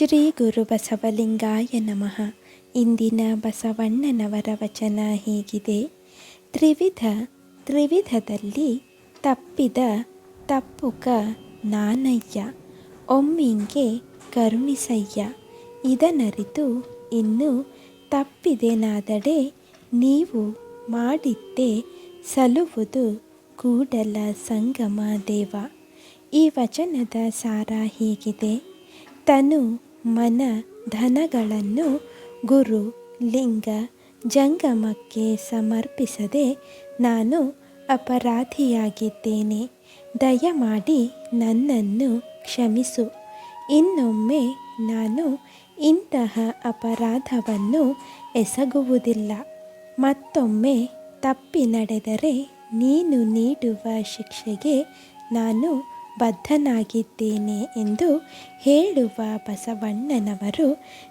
ಶ್ರೀ ಗುರು ಬಸವಲಿಂಗಾಯ ನಮಃ. ಇಂದಿನ ಬಸವಣ್ಣನವರ ವಚನ ಹೀಗಿದೆ. ತ್ರಿವಿಧ, ತ್ರಿವಿಧದಲ್ಲಿ ತಪ್ಪಿದ ತಪ್ಪುಕ ನಾನಯ್ಯ, ಒಮ್ಮಿಂಗೆ ಕರುಣಿಸಯ್ಯ. ಇದನರಿತು ಇನ್ನು ತಪ್ಪಿದೆನಾದಡೆ ನೀವು ಮಾಡಿದ್ದೆ ಸಲುವುದು ಕೂಡಲ ಸಂಗಮ ದೇವ. ಈ ವಚನದ ಸಾರ ಹೀಗಿದೆ. ತನು ಮನ ಧನಗಳನ್ನು ಗುರು, ಲಿಂಗ, ಜಂಗಮಕ್ಕೆ ಸಮರ್ಪಿಸದೆ ನಾನು ಅಪರಾಧಿಯಾಗಿದ್ದೇನೆ. ದಯಮಾಡಿ ನನ್ನನ್ನು ಕ್ಷಮಿಸು. ಇನ್ನೊಮ್ಮೆ ನಾನು ಇಂತಹ ಅಪರಾಧವನ್ನು ಎಸಗುವುದಿಲ್ಲ. ಮತ್ತೊಮ್ಮೆ ತಪ್ಪಿ ನಡೆದರೆ ನೀನು ನೀಡುವ ಶಿಕ್ಷೆಗೆ ನಾನು ಬದ್ಧನಾಗಿದ್ದೇನೆ ಎಂದು ಹೇಳುವ ಬಸವಣ್ಣನವರು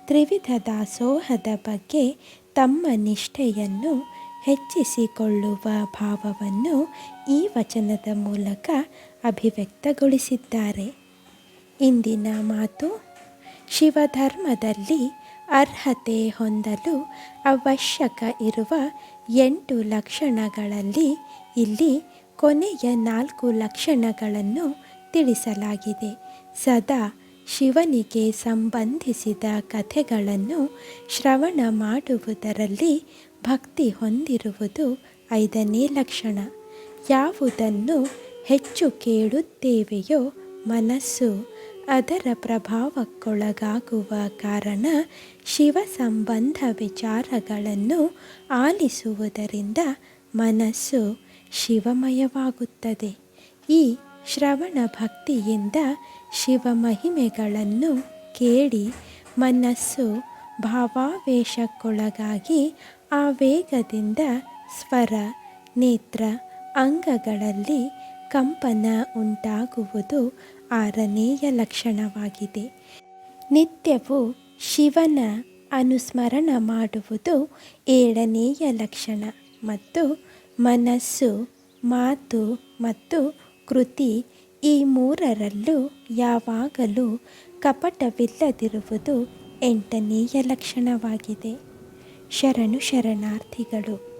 ತ್ರಿವಿಧ ದಾಸೋಹದ ಬಗ್ಗೆ ತಮ್ಮ ನಿಷ್ಠೆಯನ್ನು ಹೆಚ್ಚಿಸಿಕೊಳ್ಳುವ ಭಾವವನ್ನು ಈ ವಚನದ ಮೂಲಕ ಅಭಿವ್ಯಕ್ತಗೊಳಿಸಿದ್ದಾರೆ. ಇಂದಿನ ಮಾತು, ಶಿವಧರ್ಮದಲ್ಲಿ ಅರ್ಹತೆ ಹೊಂದಲು ಅವಶ್ಯಕ ಇರುವ ಎಂಟು ಲಕ್ಷಣಗಳಲ್ಲಿ ಇಲ್ಲಿ ಕೊನೆಯ ನಾಲ್ಕು ಲಕ್ಷಣಗಳನ್ನು ತಿಳಿಸಲಾಗಿದೆ. ಸದಾ ಶಿವನಿಗೆ ಸಂಬಂಧಿಸಿದ ಕಥೆಗಳನ್ನು ಶ್ರವಣ ಮಾಡುವುದರಲ್ಲಿ ಭಕ್ತಿ ಹೊಂದಿರುವುದು ಐದನೇ ಲಕ್ಷಣ. ಯಾವುದನ್ನು ಹೆಚ್ಚು ಕೇಳುತ್ತೇವೆಯೋ ಮನಸ್ಸು ಅದರ ಪ್ರಭಾವಕ್ಕೊಳಗಾಗುವ ಕಾರಣ ಶಿವ ಸಂಬಂಧ ವಿಚಾರಗಳನ್ನು ಆಲಿಸುವುದರಿಂದ ಮನಸ್ಸು ಶಿವಮಯವಾಗುತ್ತದೆ. ಈ ಶ್ರವಣ ಭಕ್ತಿಯಿಂದ ಶಿವ ಮಹಿಮೆಗಳನ್ನು ಕೇಳಿ ಮನಸ್ಸು ಭಾವಾವೇಶಕ್ಕೊಳಗಾಗಿ ಆ ವೇಗದಿಂದ ಸ್ವರ, ನೇತ್ರ, ಅಂಗಗಳಲ್ಲಿ ಕಂಪನ ಉಂಟಾಗುವುದು ಆರನೆಯ ಲಕ್ಷಣವಾಗಿದೆ. ನಿತ್ಯವೂ ಶಿವನ ಅನುಸ್ಮರಣ ಮಾಡುವುದು ಏಳನೆಯ ಲಕ್ಷಣ ಮತ್ತು ಮನಸ್ಸು ಮಾತು ಮತ್ತು ಕೃತಿ ಈ ಮೂರರಲ್ಲೂ ಯಾವಾಗಲೂ ಕಪಟವಿಲ್ಲದಿರುವುದು ಎಂಟನೆಯ ಲಕ್ಷಣವಾಗಿದೆ. ಶರಣು ಶರಣಾರ್ಥಿಗಳು